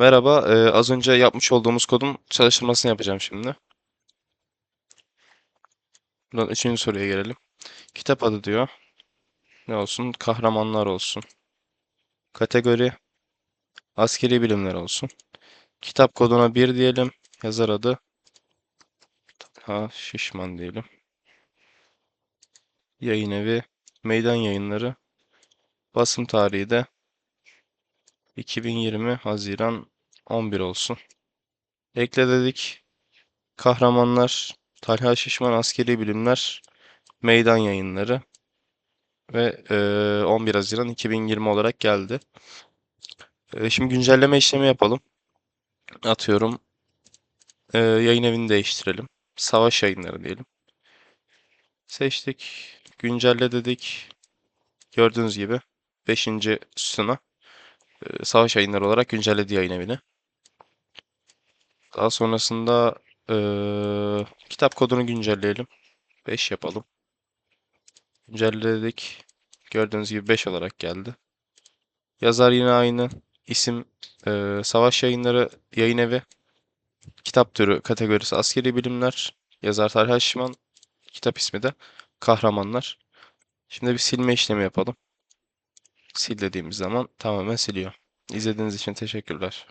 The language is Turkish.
Merhaba, e, az önce yapmış olduğumuz kodun çalıştırmasını yapacağım şimdi. Buradan üçüncü soruya gelelim. Kitap adı diyor. Ne olsun? Kahramanlar olsun. Kategori askeri bilimler olsun. Kitap koduna 1 diyelim. Yazar adı ha Şişman diyelim. Yayın evi Meydan Yayınları. Basım tarihi de 2020 Haziran 11 olsun. Ekle dedik. Kahramanlar, Talha Şişman Askeri Bilimler, Meydan Yayınları ve e, 11 Haziran 2020 olarak geldi. E, şimdi güncelleme işlemi yapalım. Atıyorum. e, yayın evini değiştirelim. Savaş Yayınları diyelim. Seçtik. Güncelle dedik. Gördüğünüz gibi 5. sütuna e, Savaş Yayınları olarak güncelledi yayın evini. Daha sonrasında eee, kitap kodunu güncelleyelim. 5 yapalım. Güncelledik. Gördüğünüz gibi 5 olarak geldi. Yazar yine aynı. İsim eee, Savaş Yayınları Yayın Evi. Kitap türü kategorisi Askeri Bilimler. Yazar Talha Şişman. Kitap ismi de Kahramanlar. Şimdi bir silme işlemi yapalım. Sil dediğimiz zaman tamamen siliyor. İzlediğiniz için teşekkürler.